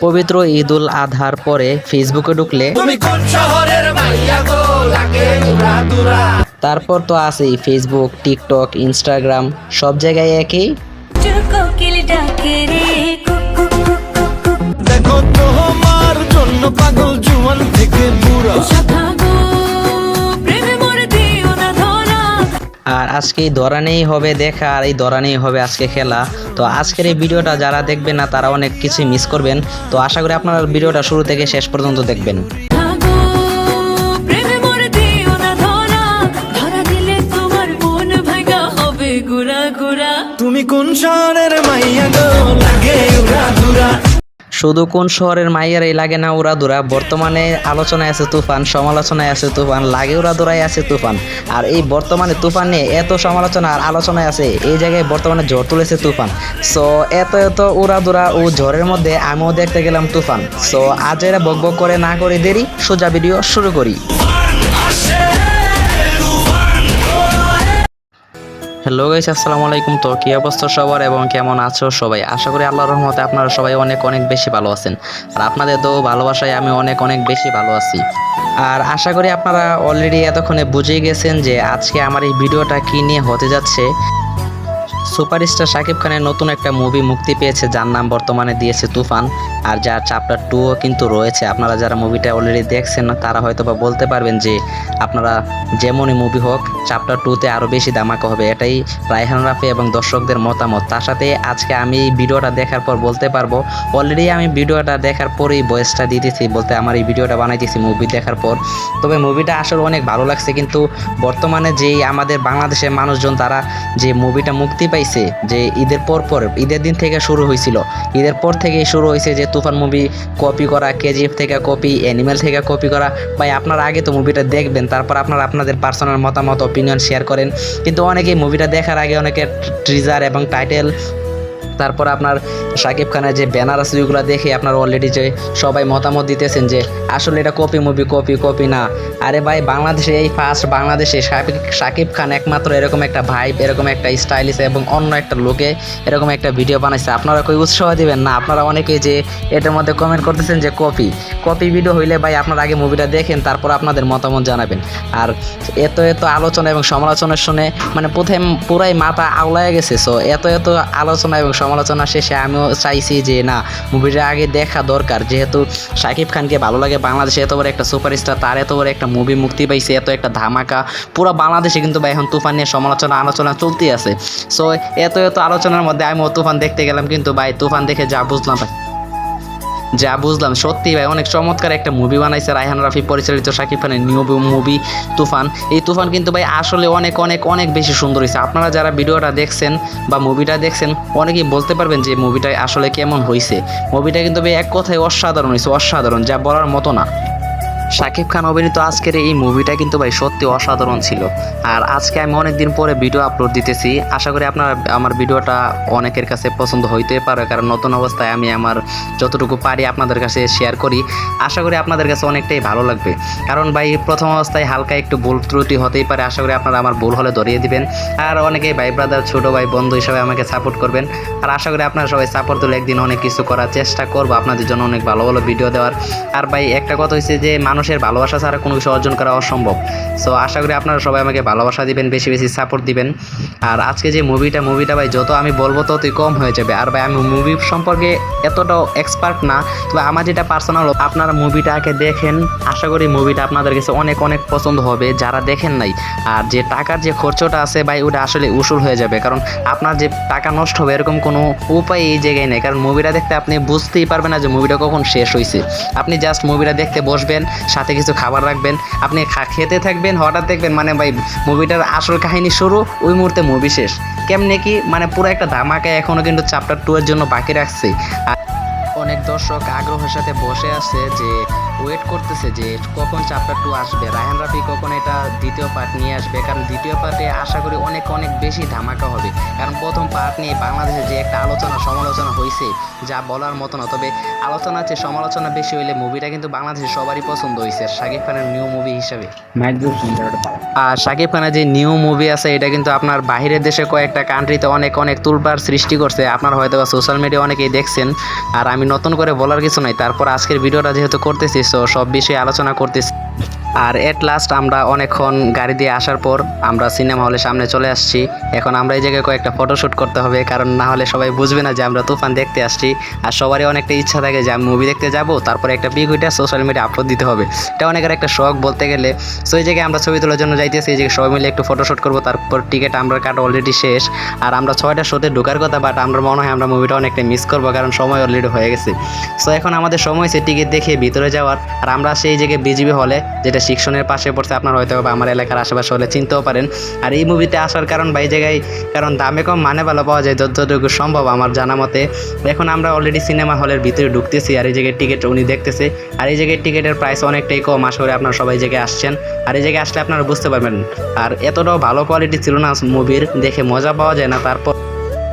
পবিত্র ঈদ উল আধার পরে ফেসবুকে ঢুকলে তুমি কোন শহরের মাইয়া গো? লাগে দুরা দুরা। তারপর তো আছেই ফেসবুক টিকটক ইনস্টাগ্রাম সব জায়গায় একই। আজকে এই দরানেই হবে দেখা আর এই দরানেই হবে আজকে খেলা। তো আজকের এই ভিডিওটা যারা দেখবেন না তারা অনেক কিছু মিস করবেন। তো আশা করি আপনারা ভিডিওটা শুরু থেকে শেষ পর্যন্ত দেখবেন। ধরা। ধরা তুমি কোন শহরের মাইয়া গো? লাগে উড়া দুরা শুধু কোন শহরের মাইয়ারাই লাগে না উড়া দুরা। বর্তমানে আলোচনায় আছে তুফান, সমালোচনায় আছে তুফান, লাগে উড়া দুরাই আছে তুফান। আর এই বর্তমানে তুফান নিয়ে এত সমালোচনা আর আলোচনায় আছে, এই জায়গায় বর্তমানে ঝড় তুলেছে তুফান। সো এত এত উড়া দুরা ও ঝড়ের মধ্যে আমিও দেখতে গেলাম তুফান। সো আজ এরা বক বক করে না করে দেরি, সোজা ভিডিও শুরু করি। হ্যালো গাইস আসসালামু আলাইকুম। তো কি অবস্থা সবার এবং কেমন আছো সবাই? আশা করি আল্লাহর রহমতে আপনারা সবাই অনেক অনেক বেশি ভালো আছেন। আর আপনাদের তো ভালোবাসায় আমি অনেক অনেক বেশি ভালো আছি। আর আশা করি আপনারা অলরেডি এতক্ষণে বুঝে গেছেন যে আজকে আমার এই ভিডিওটা কি নিয়ে হতে যাচ্ছে। সুপারস্টার শাকিব খানের নতুন একটা মুভি মুক্তি পেয়েছে, যার নাম বর্তমানে দিয়েছে তুফান। আর যার চ্যাপ্টার টুও কিন্তু রয়েছে। আপনারা যারা মুভিটা অলরেডি দেখছেন না তারা হয়তো বা বলতে পারবেন যে আপনারা যেমনই মুভি হোক, চ্যাপ্টার টুতে আরও বেশি ধামাকা হবে। এটাই রায়হান রাফি এবং দর্শকদের মতামত। তার সাথে আজকে আমি এই ভিডিওটা দেখার পর বলতে পারব অলরেডি আমি ভিডিওটা দেখার পরেই ভয়েসটা দিতেছি বলতে আমার এই ভিডিওটা বানাইতেছি মুভি দেখার পর। তবে মুভিটা আসলে অনেক ভালো লাগছে, কিন্তু বর্তমানে যেই আমাদের বাংলাদেশের মানুষজন, তারা যে মুভিটা মুক্তি পাইছে যে ঈদের পর পর, ঈদের দিন থেকে শুরু হয়েছিল ঈদের পর থেকেই শুরু হয়েছে যে তুফান মুভি কপি করা, কেজিএফ থেকে কপি, অ্যানিমেল থেকে কপি করা। ভাই, আপনারা আগে তো মুভিটা দেখবেন, তারপর আপনারা আপনাদের পার্সোনাল মতামত অপিনিয়ন শেয়ার করেন। কিন্তু অনেকেই মুভিটা দেখার আগে অনেকে ট্রিজার এবং টাইটেল তারপর আপনার শাকিব খানের যে ব্যানার আছে, ওইগুলো দেখে আপনার অলরেডি যে সবাই মতামত দিতেছেন যে আসলে এটা কপি মুভি কপি কপি না। আরে ভাই, বাংলাদেশে এই ফার্স্ট বাংলাদেশে শাকিব খান একমাত্র এরকম একটা ভাইব এরকম একটা স্টাইলিশ এবং অন্য একটা লোকে এরকম একটা ভিডিও বানাইছে। আপনারা কই উৎসাহ দিবেন? না, আপনারা অনেকেই যে এটার মধ্যে কমেন্ট করতেছেন যে কপি কপি ভিডিও হইলে ভাই আপনারা আগে মুভিটা দেখেন, তারপর আপনাদের মতামত জানাবেন। আর এত এত আলোচনা এবং সমালোচনা শুনে মানে প্রথম পুরাই মাথা আওলায় গেছে। সো এত এত আলোচনা এবং সমালোচনা শেষে আমিও চাইছি যে না মুভিটা আগে দেখা দরকার। যেহেতু শাকিব খানকে ভালো লাগে, বাংলাদেশে এত বড় একটা সুপারস্টার তার এত বড় একটা মুভি মুক্তি পাইছে, এত একটা ধামাকা। পুরো বাংলাদেশে কিন্তু ভাই এখন তুফান নিয়ে সমালোচনা, আলোচনা চলতেই আছে। সো এত এত আলোচনার মধ্যে আমিও তুফান দেখতে গেলাম, কিন্তু ভাই তুফান দেখে যা বুঝলাম ভাই। যা বুঝলাম। সত্যি ভাই, অনেক চমৎকার একটা মুভি বানাইছে রায়হান রাফি, পরিচালিত শাকিব খানের নিউ মুভি তুফান। এই তুফান কিন্তু ভাই আসলে অনেক অনেক অনেক বেশি সুন্দর হয়েছে আপনারা যারা ভিডিওটা দেখছেন বা মুভিটা দেখছেন, অনেকেই বলতে পারবেন যে মুভিটা আসলে কেমন হয়েছে মুভিটা কিন্তু ভাই এক কথায় অসাধারণ হয়েছে অসাধারণ, যা বলার মতো না। শাকিব খান অভিনীত আজকের এই মুভিটা কিন্তু ভাই সত্যি অসাধারণ ছিল। আর আজকে আমি অনেক দিন পরে ভিডিও আপলোড দিতেছি। আশা করি আপনার আমার ভিডিওটা অনেকের কাছে পছন্দ হইতে পারে, কারণ নতুন অবস্থায় আমি আমার যতটুকু পারি আপনাদের কাছে শেয়ার করি। আশা করি আপনাদের কাছে অনেকটাই ভালো লাগবে। কারণ ভাই, প্রথম অবস্থায় হালকা একটু ভুল ত্রুটি হতেই পারে। আশা করি আপনারা আমার ভুল হলে ধরিয়ে দিবেন। আর অনেকেই ভাই ব্রাদার ছোট ভাই, বন্ধু হিসাবে আমাকে সাপোর্ট করবেন। আর আশা করি আপনারা সবাই সাপোর্ট দিলে একদিন অনেক কিছু করার চেষ্টা করব। আপনাদের জন্য অনেক ভালো ভালো ভিডিও দেওয়ার। আর ভাই, একটা কথা হচ্ছে যে মানুষের ভালোবাসা ছাড়া কোনো কিছু অর্জন করা অসম্ভব। সো আশা করি আপনারা সবাই আমাকে ভালোবাসা দিবেন, বেশি বেশি সাপোর্ট দিবেন। আর আজকে যে মুভিটা মুভিটা ভাই, যত আমি বলব ততই কম হয়ে যাবে। আর ভাই, আমি মুভি সম্পর্কে এতটাও এক্সপার্ট না, তবে আমার যেটা পার্সোনাল আপনারা মুভিটা আগে দেখেন। আশা করি মুভিটা আপনাদের কাছে অনেক অনেক পছন্দ হবে, যারা দেখেন নাই। আর যে টাকার যে খরচটা আছে ভাই, ওটা আসলে উসুল হয়ে যাবে। কারণ আপনার যে টাকা নষ্ট হবে, এরকম কোনো উপায় এই জায়গায় নেই। কারণ মুভিটা দেখতে আপনি বুঝতেই পারবেন না যে মুভিটা কখন শেষ হয়েছে আপনি জাস্ট মুভিটা দেখতে বসবেন সাথে কিছু খাবার রাখবেন, আপনি খেতে থাকবেন, হঠাৎ দেখবেন মানে ভাই মুভিটার আসল কাহিনী শুরু, ওই মুহূর্তে মুভি শেষ। কেমনে কি মানে পুরো একটা ধামাকা এখনও কিন্তু চ্যাপ্টার টু এর জন্য বাকি রাখছে। অনেক দর্শক আগ্রহের সাথে বসে আছে যে ওয়েট করতেছে যে কখন চ্যাপ্টার টু আসবে। রায়হান রাফি কখন এটা দ্বিতীয় পার্ট নিয়ে আসবে? কারণ দ্বিতীয় পার্টে আশা করি অনেক অনেক বেশি ধামাকা হবে। কারণ প্রথম পার্ট নিয়ে বাংলাদেশে যে একটা আলোচনা সমালোচনা হয়েছে যা বলার মতো না। তবে আলোচনা আছে সমালোচনা বেশি হইলে মুভিটা কিন্তু বাংলাদেশে সবারই পছন্দ হয়েছে শাকিব খানের নিউ মুভি হিসাবে। আর শাকিব খানের যে নিউ মুভি আছে এটা কিন্তু আপনার বাইরের দেশে কয়েকটা কান্ট্রিতে অনেক অনেক তুলবার সৃষ্টি করছে। আপনার হয়তো সোশ্যাল মিডিয়া অনেকেই দেখছেন। আর আমি নতুন করে করে বলার কিছু নাই। তারপর আজকের ভিডিওটা যেহেতু করতেছি সব বিষয়ে আলোচনা করতেছি। আর এট লাস্ট আমরা অনেকক্ষণ গাড়ি দিয়ে আসার পর আমরা সিনেমা হলের সামনে চলে আসছি। এখন আমরা এই জায়গায় কয়েকটা ফটোশ্যুট করতে হবে, কারণ না হলে সবাই বুঝবে না যে আমরা তুফান দেখতে আসছি। আর সবারই অনেকটা ইচ্ছা থাকে যে আমি মুভি দেখতে যাব, তারপরে একটা পিক ওইটা সোশ্যাল মিডিয়া আপলোড দিতে হবে। এটা অনেকের একটা শখ বলতে গেলে। সো এই জায়গায় আমরা ছবি তোলার জন্য যাইতেছি, এই জায়গায় সবাই মিলে একটু ফটোশ্যুট করব, তারপর টিকিট আমরা কাটা অলরেডি শেষ। আর আমরা ছয়টা শোতে ঢোকার কথা বাট আমরা মনে হয় আমরা মুভিটা অনেকটা মিস করব, কারণ সময় অলরেডি হয়ে গেছে। সো এখন আমাদের সময় হয়েছে টিকিট দেখে ভিতরে যাওয়ার। আর আমরা সেই জায়গায় বিজিবি হলে যেটা শিক্ষণের পাশে পড়ছে, আপনার হয়তো বা আমার এলাকার আশেপাশে হলে চিনতেও পারেন। আর এই মুভিতে আসার কারণ বা এই জায়গায়, কারণ দামে কম মানে ভালো পাওয়া যায়, যতটুকু সম্ভব আমার জানা মতে। এখন আমরা অলরেডি সিনেমা হলের ভিতরে ঢুকতেছি আর এই জায়গায় টিকিট উনি দেখতেছে। আর এই জায়গায় টিকিটের প্রাইস অনেকটাই কম, আশা করি আপনারা সবাই জায়গায় আসছেন। আর এই জায়গায় আসলে আপনারা বুঝতে পারবেন, আর এতটাও ভালো কোয়ালিটি ছিল না মুভির, দেখে মজা পাওয়া যায় না, তারপর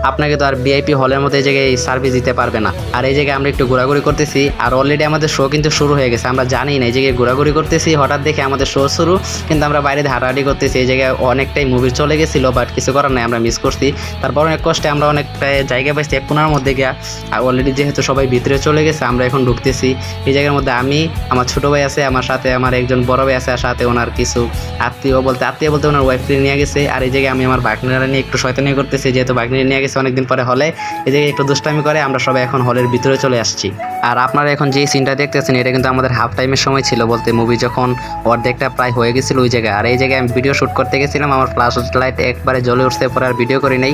আপনাকে তো আর ভিআইপি হলের মতো এই জায়গায় সার্ভিস দিতে পারবে না। আর এই জায়গায় আমরা একটু ঘোরাঘুরি করতেছি, আর অলরেডি আমাদের শো কিন্তু শুরু হয়ে গেছে। আমরা জানি না, এই জায়গায় ঘোরাঘুরি করতেছি, হঠাৎ দেখে আমাদের শো শুরু, কিন্তু আমরা বাইরে হাঁটাহাঁটি করতেছি, এই জায়গায় অনেকটাই মুভি চলে গেছিল বাট কিছু করার নাই, আমরা মিস করছি। তারপর অনেক কষ্টে আমরা অনেকটা জায়গা পাইছি কোনার মধ্যে গিয়া, আর অলরেডি যেহেতু সবাই ভিতরে চলে গেছে, আমরা এখন ঢুকতেছি। এই জায়গার মধ্যে আমি, আমার ছোট ভাই আছে, আমার সাথে আমার একজন বড় ভাই আছে, আর সাথে ওনার কিছু আত্মীয় বলতে আত্মীয় বলতে ওনার ওয়াইফকে নিয়ে গেছে। আর এই জায়গায় আমি আমার বাগনিরা নিয়ে একটু শয়তানি করতেছি, যেহেতু বাগনি নিয়ে গেছে অনেকদিন পরে হলে। এই জায়গায় একটু দুষ্টামি করে আমরা সবাই এখন হলের ভিতরে চলে আসছি। আর আপনারা এখন যে সিনটা দেখতেছেন, এটা কিন্তু আমাদের হাফ টাইমের সময় ছিল বলতে মুভি যখন অর্ধেকটা প্রায় হয়ে গেছিল ওই জায়গায়। আর এই জায়গায় আমি ভিডিও শ্যুট করতে গেছিলাম, আমার ফ্লাশ লাইট একবারে জ্বলে উঠছে পরে আর ভিডিও করি নাই।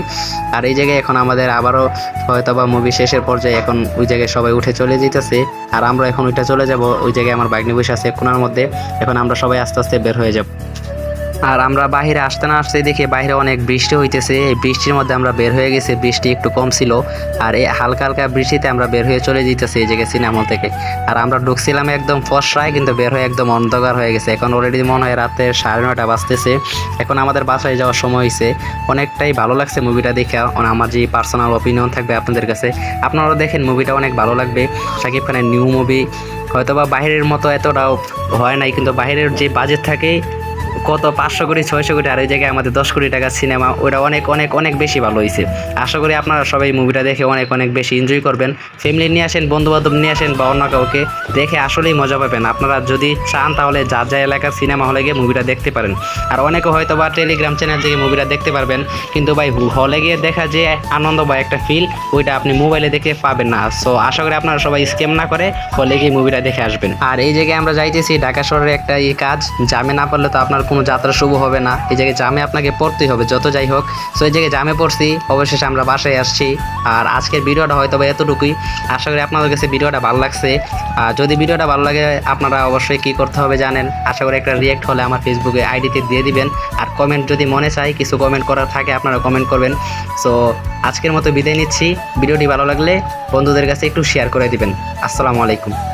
আর এই জায়গায় এখন আমাদের আবারও হয়তো বা মুভি শেষের পর্যায়ে এখন ওই জায়গায় সবাই উঠে চলে যেতেছে আর আমরা এখন ওইটা চলে যাব, ওই জায়গায় আমার বাইক বসে আছে কোনার মধ্যে। এখন আমরা সবাই আস্তে আস্তে বের হয়ে যাব। আর আমরা বাইরে আসতে না আসতে দেখি বাইরে অনেক বৃষ্টি হইতেছে। এই বৃষ্টির মধ্যে আমরা বের হয়ে গেছি, বৃষ্টি একটু কম ছিল। আর এই হালকা হালকা বৃষ্টিতে আমরা বের হয়ে চলে যেতেছি এই জায়গায় সিনেমা থেকে। আর আমরা ঢুকছিলাম একদম ফসরায়, কিন্তু বের হয়ে একদম অন্ধকার হয়ে গেছে। এখন অলরেডি মনে হয় রাতে সাড়ে নটা বাজতেছে। এখন আমাদের বাসায় যাওয়ার সময় হয়েছে অনেকটাই ভালো লাগছে মুভিটা দেখে। আমার যে পার্সোনাল অপিনিয়ন থাকবে আপনাদের কাছে, আপনারাও দেখেন মুভিটা অনেক ভালো লাগবে। শাকিব খানের নিউ মুভি হয়তোবা বাইরের মতো এতটাও হয় নাই, কিন্তু বাইরের যে বাজেট থাকে কত পাঁচশো কোটি, ছয়শো কোটি আর ওই জায়গায় আমাদের দশ কোটি টাকার সিনেমা ওটা অনেক অনেক অনেক বেশি ভালো হয়েছে আশা করি আপনারা সবাই মুভিটা দেখে অনেক অনেক বেশি এনজয় করবেন। ফ্যামিলি নিয়ে আসেন বন্ধু বান্ধব নিয়ে আসেন বা অন্য কাউকে, দেখে আসলেই মজা পাবেন। আপনারা যদি চান তাহলে যা যা এলাকার সিনেমা হলে গিয়ে মুভিটা দেখতে পারেন। আর অনেকে হয়তো বা টেলিগ্রাম চ্যানেল থেকে মুভিটা দেখতে পারবেন, কিন্তু ভাই হলে গিয়ে দেখা যে আনন্দ বা একটা ফিল ওইটা আপনি মোবাইলে দেখে পাবেন না। সো আশা করি আপনারা সবাই স্ক্যাম না করে হলে গিয়ে মুভিটা দেখে আসবেন। আর এই জায়গায় আমরা যাইতেছি, ঢাকা শহরের একটা এই কাজ, জামে না পড়লে তো আপনার কোনো যাত্রা শুভ হবে না। এই জায়গায় জামে আপনাকে পড়তেই হবে, যত যাই হোক। সো এই জায়গায় জামে পড়ছি, অবশেষে আমরা বাসায় আসছি। আর আজকের ভিডিওটা হয়তো বা এতটুকুই। আশা করি আপনাদের কাছে ভিডিওটা ভালো লাগছে। আর যদি ভিডিওটা ভালো লাগে, আপনারা অবশ্যই কি করতে হবে জানেন? আশা করি একটা রিয়েক্ট হলে আমার ফেসবুকে আইডিতে দিয়ে দিবেন। আর কমেন্ট যদি মনে চাই, কিছু কমেন্ট করার থাকে, আপনারা কমেন্ট করবেন। সো আজকের মতো বিদায় নিচ্ছি। ভিডিওটি ভালো লাগলে বন্ধুদের কাছে একটু শেয়ার করে দিবেন। আসসালামু আলাইকুম।